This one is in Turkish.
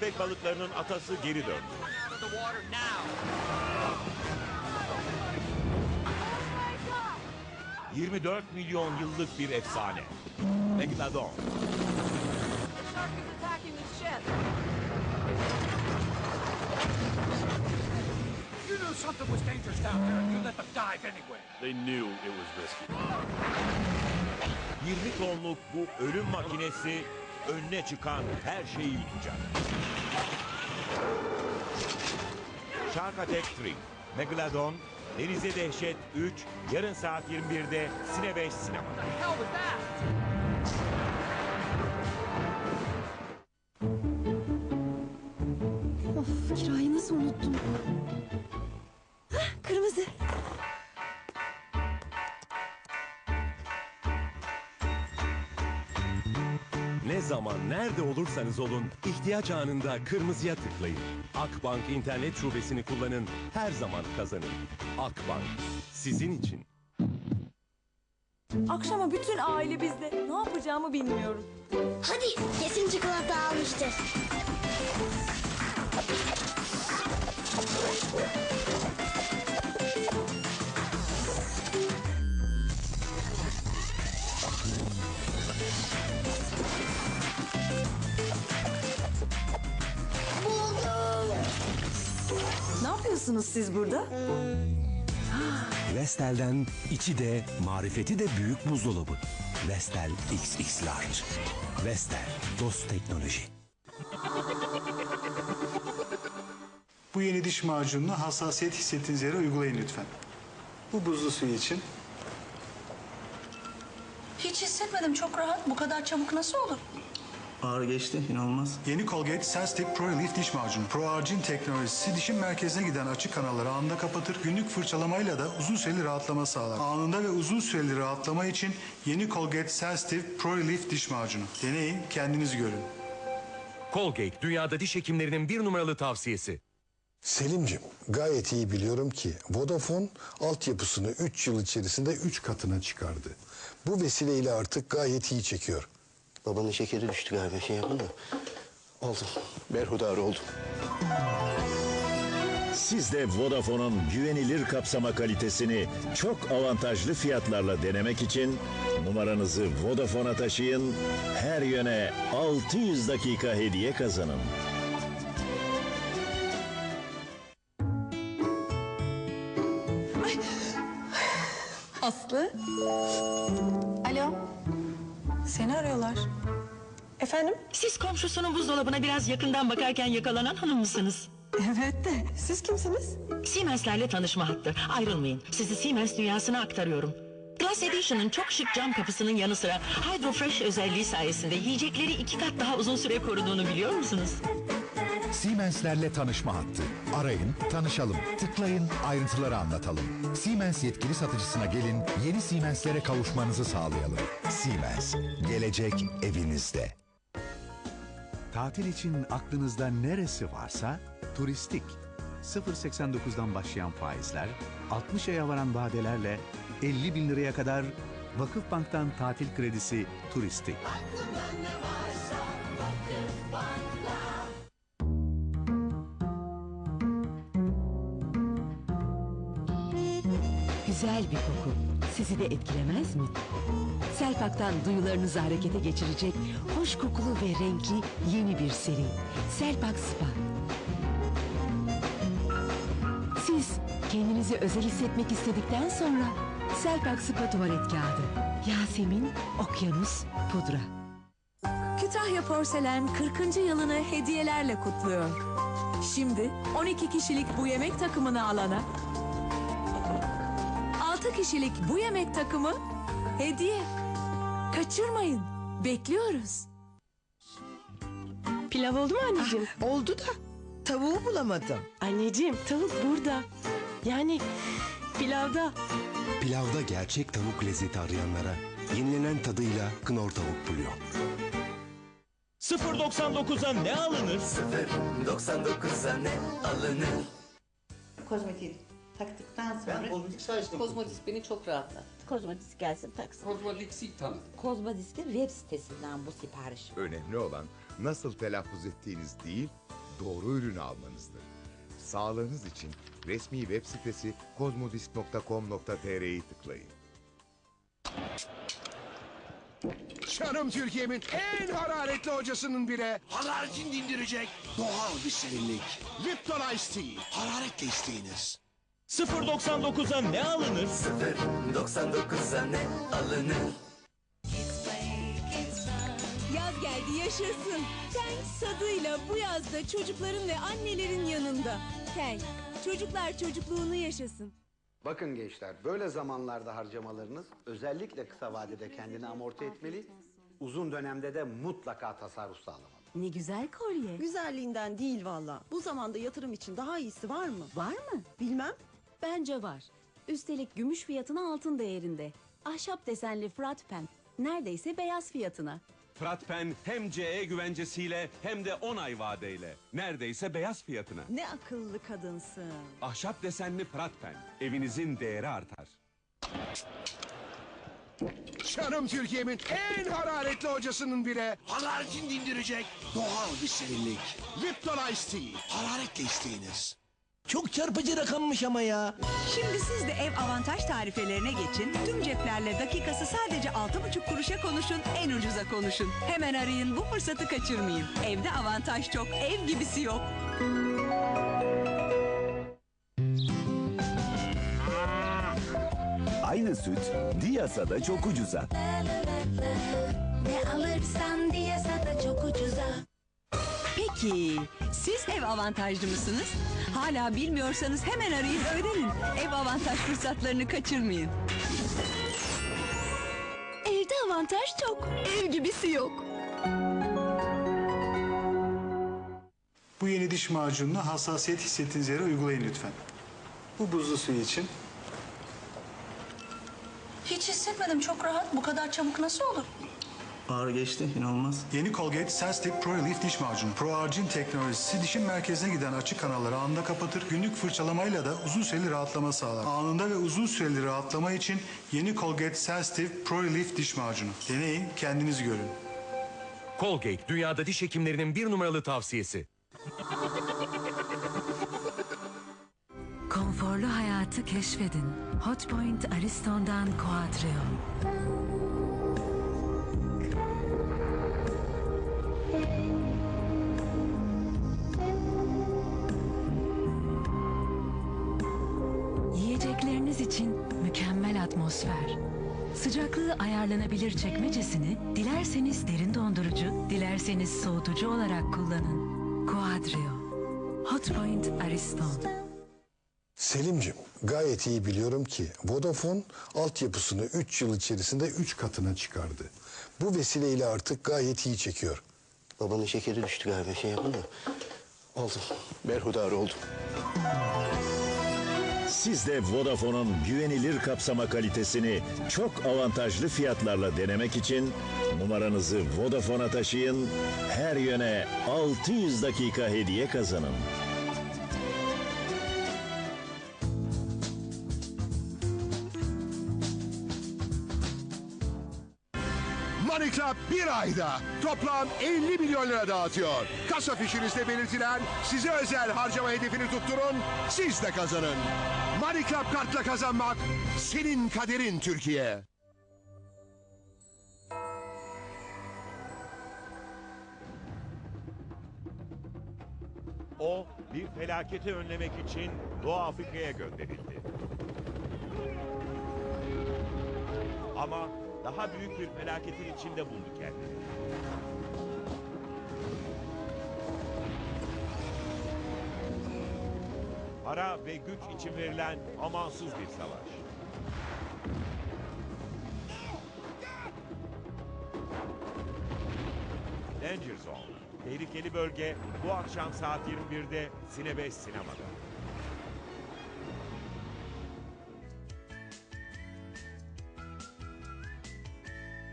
Köpek balıklarının atası geri döndü. Out of the water now. 24 milyon yıllık bir efsane. Megalodon. You knew something was dangerous down there and you let them dive anyway. They knew it was risky. 20 tonluk bu ölüm makinesi önüne çıkan her şeyi yiyecek. Shark Attack 3, Megalodon, Denize Dehşet 3, yarın saat 21'de Sine 5 sinemada. Of kirayı nasıl unuttum? Nerede olursanız olun ihtiyaç anında kırmızıya tıklayın. Akbank internet şubesini kullanın her zaman kazanın. Akbank sizin için. Akşama bütün aile bizde. Ne yapacağımı bilmiyorum. Hadi kesin çikolata almıştır. Yapıyorsunuz siz burada? Vestel'den içi de marifeti de büyük buzdolabı. Vestel XX Large. Vestel Dost Teknoloji. Bu yeni diş macununu hassasiyet hissettiğiniz yere uygulayın lütfen. Bu buzlu suyu için. Hiç hissetmedim çok rahat. Bu kadar çabuk nasıl olur? Ağrı geçti inanılmaz. Yeni Colgate Sensitive Pro Relief diş macunu. Pro Argin teknolojisi dişin merkezine giden açık kanalları anında kapatır. Günlük fırçalamayla da uzun süreli rahatlama sağlar. Anında ve uzun süreli rahatlama için yeni Colgate Sensitive Pro Relief diş macunu. Deneyin, kendiniz görün. Colgate dünyada diş hekimlerinin bir numaralı tavsiyesi. Selim'cim gayet iyi biliyorum ki Vodafone altyapısını 3 yıl içerisinde 3 katına çıkardı. Bu vesileyle artık gayet iyi çekiyor. Babanın şekeri düştü galiba şey yapın da. Oldum. Berhudar oldum. Siz de Vodafone'un güvenilir kapsama kalitesini çok avantajlı fiyatlarla denemek için numaranızı Vodafone'a taşıyın, her yöne 600 dakika hediye kazanın. Seni arıyorlar. Efendim? Siz komşusunun buzdolabına biraz yakından bakarken yakalanan hanım mısınız? Evet de siz kimsiniz? Siemens'lerle tanışma hattı. Ayrılmayın. Sizi Siemens dünyasına aktarıyorum. Glass Edition'ın çok şık cam kapısının yanı sıra Hydrofresh özelliği sayesinde yiyecekleri iki kat daha uzun süre koruduğunu biliyor musunuz? Siemens'lerle tanışma hattı. Arayın, tanışalım, tıklayın, ayrıntıları anlatalım. Siemens yetkili satıcısına gelin, yeni Siemens'lere kavuşmanızı sağlayalım. Siemens, gelecek evinizde. Tatil için aklınızda neresi varsa turistik. 0.89'dan başlayan faizler, 60 aya varan vadelerle 50 bin liraya kadar Vakıfbank'tan tatil kredisi turistik. Güzel bir koku. Sizi de etkilemez mi? Selpak'tan duyularınızı harekete geçirecek hoş kokulu ve renkli yeni bir seri. Selpak Spa. Siz kendinizi özel hissetmek istedikten sonra Selpak Spa tuvalet kağıdı. Yasemin, Okyanus, Pudra. Kütahya Porselen 40. yılını hediyelerle kutluyor. Şimdi 12 kişilik bu yemek takımını alana 6 kişilik bu yemek takımı hediye. Kaçırmayın. Bekliyoruz. Pilav oldu mu anneciğim? oldu da tavuğu bulamadım. Anneciğim tavuk burada. Yani pilavda. Pilavda gerçek tavuk lezzeti arayanlara yenilenen tadıyla Knorr Tavuk Bulyon. 0.99'a ne alınır? 99'a ne alınır? Kozmetik taktıktan sonra... Ben kozmetik sayesinde Kozmodisk beni çok rahatlattı. Kozmodisk gelsin taksın. Kozmodix'i tanıdım. Kozmodisk'in web sitesinden bu sipariş. Önemli olan nasıl telaffuz ettiğiniz değil, doğru ürünü almanızdır. Sağlığınız için resmi web sitesi kozmodisk.com.tr'yi tıklayın. Canım Türkiye'min en hararetli hocasının bile hararetini dindirecek doğal bir serinlik. Lipton Ice Tea. Hararetle isteyiniz. 0.99'a ne alınır? 0.99'a ne alınır? Yaz geldi yaşasın. Tank tadıyla bu yazda çocukların ve annelerin yanında. Tank, çocuklar çocukluğunu yaşasın. Bakın gençler, böyle zamanlarda harcamalarınız özellikle kısa vadede kendini amorti etmeli, uzun dönemde de mutlaka tasarruf sağlamalı. Ne güzel kolye. Güzelliğinden değil valla. Bu zamanda yatırım için daha iyisi var mı? Var mı? Bilmem. Bence var. Üstelik gümüş fiyatına altın değerinde. Ahşap desenli frat pen. Neredeyse beyaz fiyatına. Fratpen hem CE güvencesiyle hem de 10 ay vadeyle. Neredeyse beyaz fiyatına. Ne akıllı kadınsın. Ahşap desenli Fratpen. Evinizin değeri artar. Canım Türkiye'min en hararetli hocasının bile hararetini dindirecek doğal bir serinlik. Lipton Ice Tea. Hararetle isteyiniz. Çok çarpıcı rakammış ama ya. Şimdi siz de ev avantaj tarifelerine geçin. Tüm ceplerle dakikası sadece 6,5 kuruşa konuşun, en ucuza konuşun. Hemen arayın, bu fırsatı kaçırmayın. Evde avantaj çok, ev gibisi yok. Aynı süt Diyasa'da çok ucuza. Ne alırsan diye da çok ucuza. Peki, siz ev avantajlı mısınız? Hala bilmiyorsanız hemen arayın, öğrenin. Ev avantaj fırsatlarını kaçırmayın. Evde avantaj çok. Ev gibisi yok. Bu yeni diş macununu hassasiyet hissettiğiniz yere uygulayın lütfen. Bu buzlu suyu için. Hiç hissetmedim çok rahat. Bu kadar çabuk nasıl olur? Ağır geçti, inanılmaz. Yeni Colgate Sensitive Pro Relief diş macunu. Pro Argin teknolojisi dişin merkezine giden açık kanalları anında kapatır. Günlük fırçalamayla da uzun süreli rahatlama sağlar. Anında ve uzun süreli rahatlama için yeni Colgate Sensitive Pro Relief diş macunu. Deneyin, kendiniz görün. Colgate dünyada diş hekimlerinin bir numaralı tavsiyesi. Konforlu hayatı keşfedin. Hotpoint Ariston'dan Quadrio. Yiyecekleriniz için mükemmel atmosfer. Sıcaklığı ayarlanabilir çekmecesini dilerseniz derin dondurucu, dilerseniz soğutucu olarak kullanın. Quadrio. Hotpoint Ariston. Selim'cim gayet iyi biliyorum ki Vodafone altyapısını 3 yıl içerisinde 3 katına çıkardı. Bu vesileyle artık gayet iyi çekiyor. Babanın şekeri düştü galiba şey yapın da. Oldum. Berhudar oldum. Siz de Vodafone'un güvenilir kapsama kalitesini çok avantajlı fiyatlarla denemek için numaranızı Vodafone'a taşıyın, her yöne 600 dakika hediye kazanın. Ayda toplam 50 milyon lira dağıtıyor. Kasa fişinizde belirtilen size özel harcama hedefini tutturun, siz de kazanın. Money Club kartla kazanmak senin kaderin Türkiye. O bir felaketi önlemek için Doğu Afrika'ya gönderildi. Ama daha büyük bir felaketin içinde buldu kendini. Para ve güç için verilen amansız bir savaş. Danger Zone. Tehlikeli bölge bu akşam saat 21'de Sine 5 sinemada.